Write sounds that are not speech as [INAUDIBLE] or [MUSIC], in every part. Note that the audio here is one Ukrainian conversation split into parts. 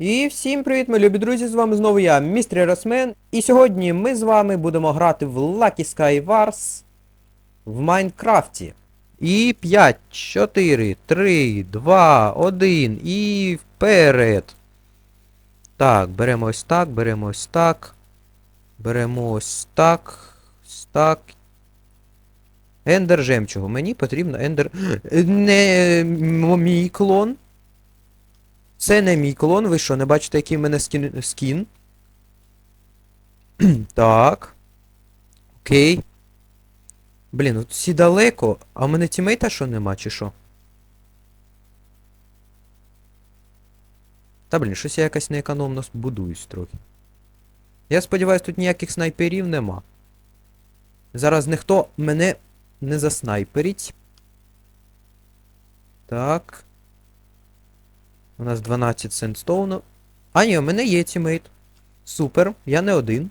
І всім привіт, мої любі друзі! З вами знову я, містер Росмен. І сьогодні ми з вами будемо грати в Lucky Sky Wars в Майнкрафті. І 5, 4, 3, 2, 1 і вперед. Так, беремо ось так, беремо ось так. Беремо ось так. Ось так. Ендер жемчугу. Мені потрібно ендер. [GASPS] Не мій клон. Це не мій клон, ви що, не бачите, який в мене скін. скін? [CLEARS THROAT] так. Окей. Блін, от всі далеко, а в мене тімейта що нема, чи що? Та блін, щось я якось неекономно будуюсь трохи. Я сподіваюсь, тут ніяких снайперів нема. Зараз ніхто мене не заснайперить. Так. У нас 12 сендстоуну. А ні, у мене є тімейт. Супер, я не один.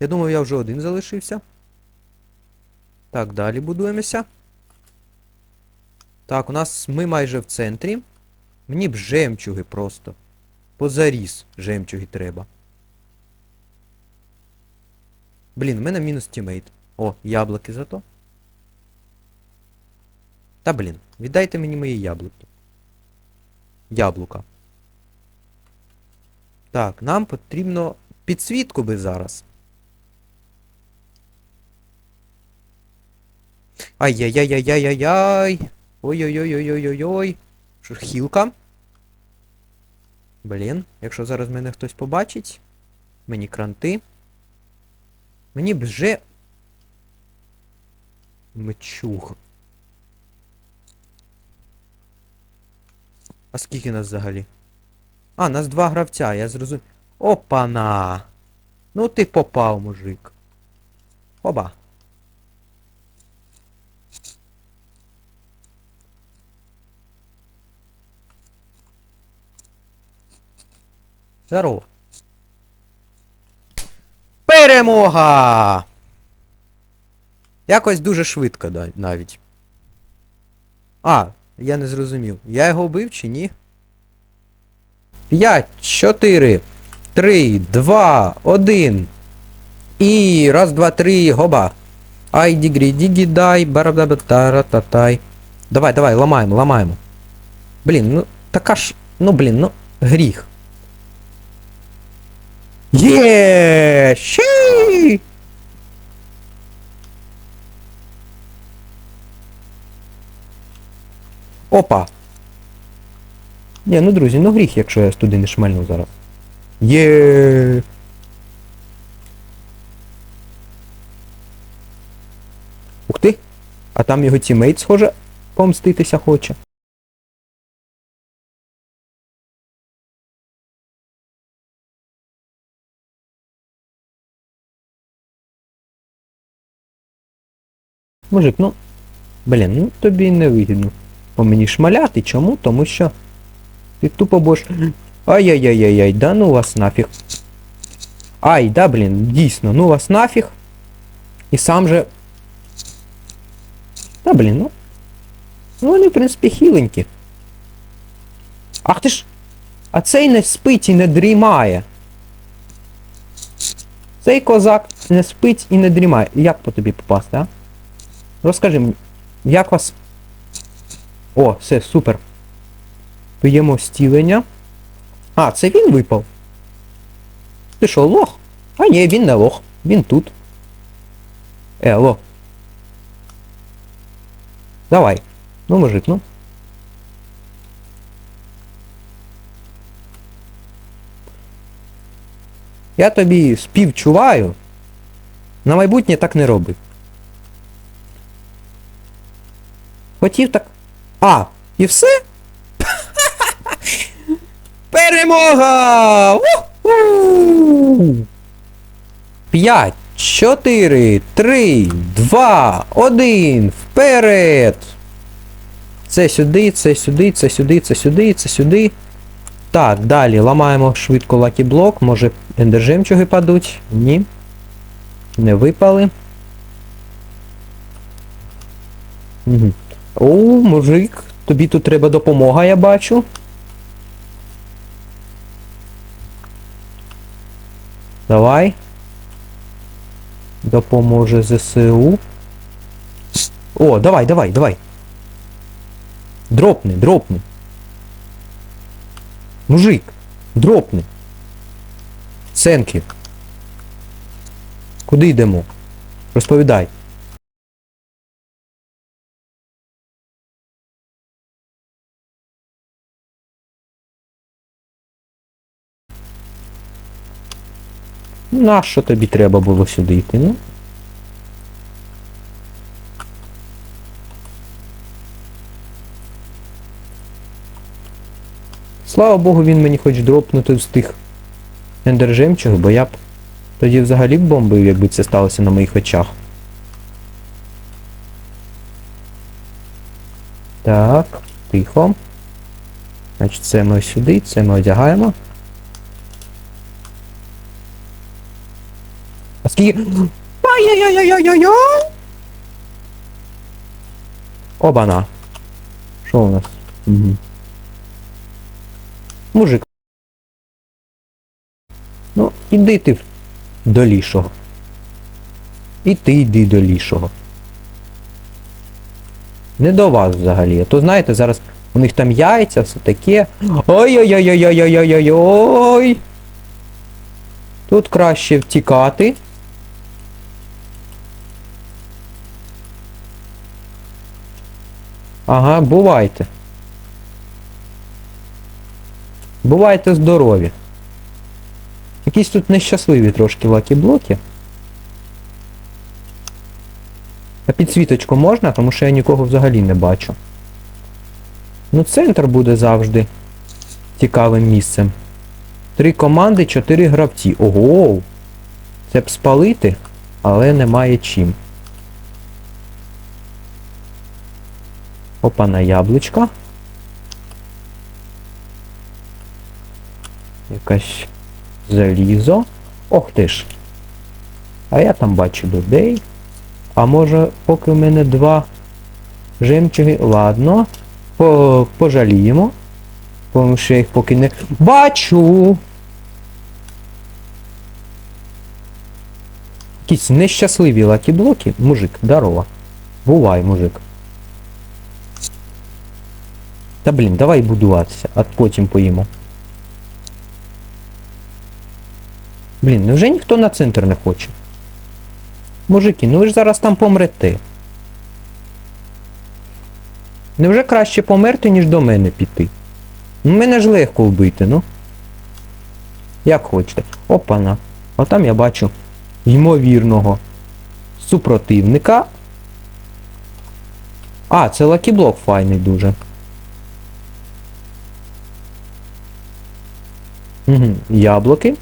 Я думаю, я вже один залишився. Так, далі будуємося. Так, у нас ми майже в центрі. Мені б жемчуги просто. Позаріз жемчуги треба. Блін, у мене мінус тімейт. О, яблуки зато. Та блін, віддайте мені мої яблуки. Яблука. Так, нам потрібно підсвітку би зараз. Ай-яй-яй-яй-яй-яй-яй. Ой-ой-ой-ой-ой-ой-ой. Хілка? Блін, якщо зараз мене хтось побачить. Мені кранти. Мені б вже... Мечуг. А скільки нас взагалі? А, нас два гравця, я зрозумів. Опана! Ну ти попав, мужик. Оба. Здорово. Перемога! Якось дуже швидко навіть. А, я не зрозумів. Я його вбив чи ні? 5, 4, 3, 2, 1. І раз, два, три, гоба. Ай, дігрі, дігі, дай, барабабатарататай. Давай, давай, ламаємо, ламаємо. Блін, ну така ж. Ну блін, ну гріх. Є! Щі! Опа! Ні, ну друзі, ну гріх, якщо я туди не шмальну зараз. Є. Ух ти! А там його тімейт, схоже, помститися хоче. Мужик, ну. Блін, ну тобі не вигідно. По мені шмаляти. Чому? Тому що. Ти тупо будеш... Ай-яй-яй-яй-яй, да ну вас нафіг. Ай, да, блін, дійсно, ну вас нафіг. І сам же. Та блін, ну. Ну вони, в принципі, хіленькі. Ах ти ж. А цей не спить і не дрімає. Цей козак не спить і не дрімає. Як по тобі попасти, а? Розкажи мені, як вас. О, все, супер. П'ємо стілення. А, це він випав. Ти що, лох? А ні, він не лох. Він тут. Е, лох. Давай. Ну, мужик, ну. Я тобі співчуваю. На майбутнє так не роби. Хотів так. А, і все? Перемога! У-ху! П'ять, чотири, три, два, один, вперед! Це сюди, це сюди, це сюди, це сюди, це сюди. Так, далі ламаємо швидко лакі-блок. Може ендержемчуги падуть? Ні. Не випали. Угу. О, мужик, тобі тут треба допомога, я бачу. Давай. Допоможе ЗСУ. О, давай, давай, давай. Дропни, дропни. Мужик, дропни. Сенки. Куди йдемо? Розповідай. Нащо тобі треба було сюди йти, ну? Слава Богу, він мені хоч дропнути з тих ендержемчуг, бо я б тоді взагалі б бомбив, якби це сталося на моїх очах. Так, тихо. Значить, це ми сюди, це ми одягаємо. А скільки. Ай-яй-яй-яй-яй-яй! Обана. Що у нас? Угу. Мужик. Ну, іди ти до лішого. І ти йди до лішого. Не до вас взагалі. А то знаєте, зараз у них там яйця, все таке. Ой-ой-ой-ой-ой-ой-ой-ой. Тут краще втікати. Ага, бувайте. Бувайте здорові. Якісь тут нещасливі трошки лакі-блоки. А підсвіточку можна, тому що я нікого взагалі не бачу. Ну, центр буде завжди цікавим місцем. Три команди, чотири гравці. Ого! Це б спалити, але немає чим. Опа на яблучка. Якась залізо. Ох ти ж. А я там бачу людей. А може, поки в мене два жемчуги. Ладно. По пожаліємо. Тому що я їх поки не бачу. Якісь нещасливі лакі-блоки. Мужик, здорово. Бувай, мужик. Та блін, давай будуватися, а потім поїмо. Блін, невже ніхто на центр не хоче? Мужики, ну ви ж зараз там помрете. Невже краще померти, ніж до мене піти? Ну мене ж легко вбити, ну. Як хочете. Опана. А там я бачу ймовірного супротивника. А, це лакіблок файний дуже. Угу. Яблуки.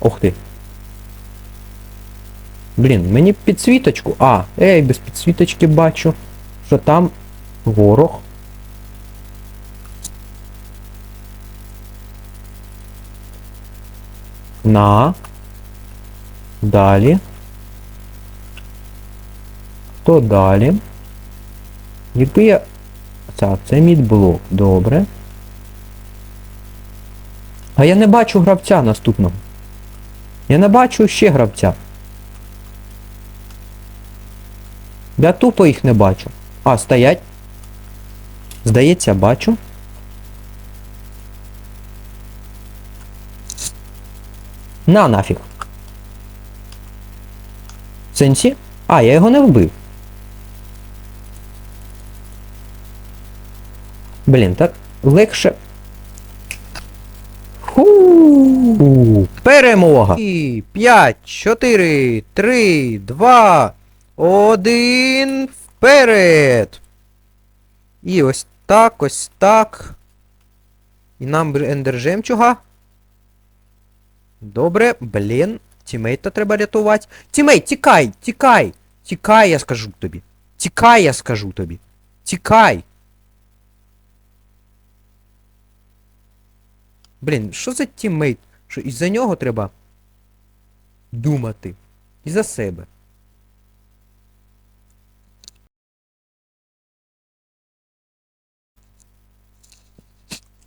Ох ти. Блін, мені підсвіточку. А, ей, без підсвіточки бачу, що там ворог. На. Далі. Хто далі? Якби я... Так, це мідблок, добре. А я не бачу гравця наступного. Я не бачу ще гравця. Я тупо їх не бачу. А, стоять. Здається, бачу. На нафіг. Сенсі? А, я його не вбив. Блін, так легше. Перемога! І 5, 4, 3, 2, 1, вперед! І ось так, ось так. І нам бр- ендер. Добре, блін. Тімейта треба рятувати. Тімейт, тікай, тікай! Тікай, я скажу тобі. Тікай, я скажу тобі. Тікай! Блін, що за тіммейт? що і за нього треба думати, і за себе.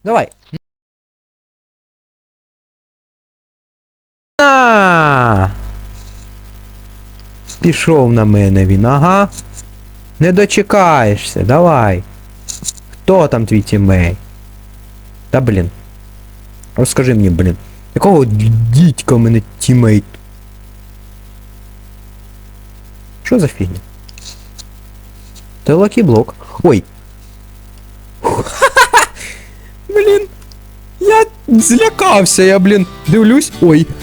Давай. На! Пішов на мене він, ага. Не дочекаєшся, давай. Хто там твій тімей? Та блін. Розкажи мені, блін якого дідька у мене тімейт? Що за фігня? Це лакі-блок. Ой. [LAUGHS] Блін. Я злякався, я, блін, дивлюсь. Ой. [LAUGHS]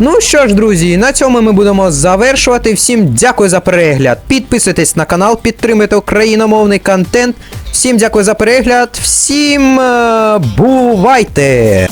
Ну що ж, друзі, на цьому ми будемо завершувати. Всім дякую за перегляд. Підписуйтесь на канал, підтримуйте україномовний контент. Всім дякую за перегляд. Всім е, бувайте!